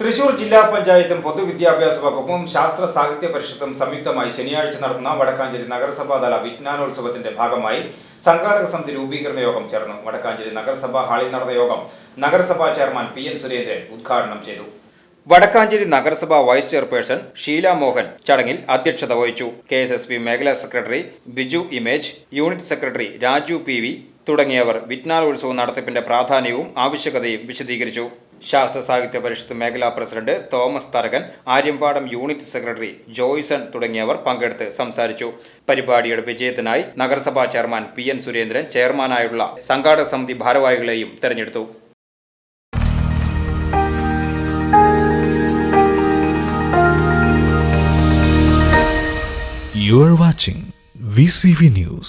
തൃശൂർ ജില്ലാ പഞ്ചായത്തും പൊതുവിദ്യാഭ്യാസ വകുപ്പും ശാസ്ത്ര സാഹിത്യ പരിഷത്തും സംയുക്തമായി ശനിയാഴ്ച നടത്തുന്ന വടക്കാഞ്ചേരി നഗരസഭാതല വിജ്ഞാനോത്സവത്തിന്റെ ഭാഗമായി സംഘാടക സമിതി രൂപീകരണ യോഗം ചേർന്നു. വടക്കാഞ്ചേരി നഗരസഭാ ഹാളിൽ നടന്ന യോഗം നഗരസഭാ ചെയർമാൻ പി എൻ സുരേന്ദ്രൻ ഉദ്ഘാടനം ചെയ്തു. വടക്കാഞ്ചേരി നഗരസഭാ വൈസ് ചെയർപേഴ്സൺ ഷീല മോഹൻ ചടങ്ങിൽ അധ്യക്ഷത വഹിച്ചു. കെ എസ് എസ് പി മേഖലാ secretary Biju image unit secretary Raju P V തുടങ്ങിയവർ വിജ്ഞാനോത്സവ നടത്തിപ്പിന്റെ പ്രാധാന്യവും ആവശ്യകതയും വിശദീകരിച്ചു. ശാസ്ത്ര സാഹിത്യ പരിഷത്ത് മേഖലാ president Thomas Tharakan Aryampadam unit secretary Joyson തുടങ്ങിയവർ പങ്കെടുത്ത് സംസാരിച്ചു. പരിപാടിയുടെ വിജയത്തിനായി നഗരസഭാ ചെയർമാൻ പി എൻ സുരേന്ദ്രൻ ചെയർമാനായുള്ള സംഘാടക സമിതി ഭാരവാഹികളെയും തെരഞ്ഞെടുത്തു. You are watching VCV News.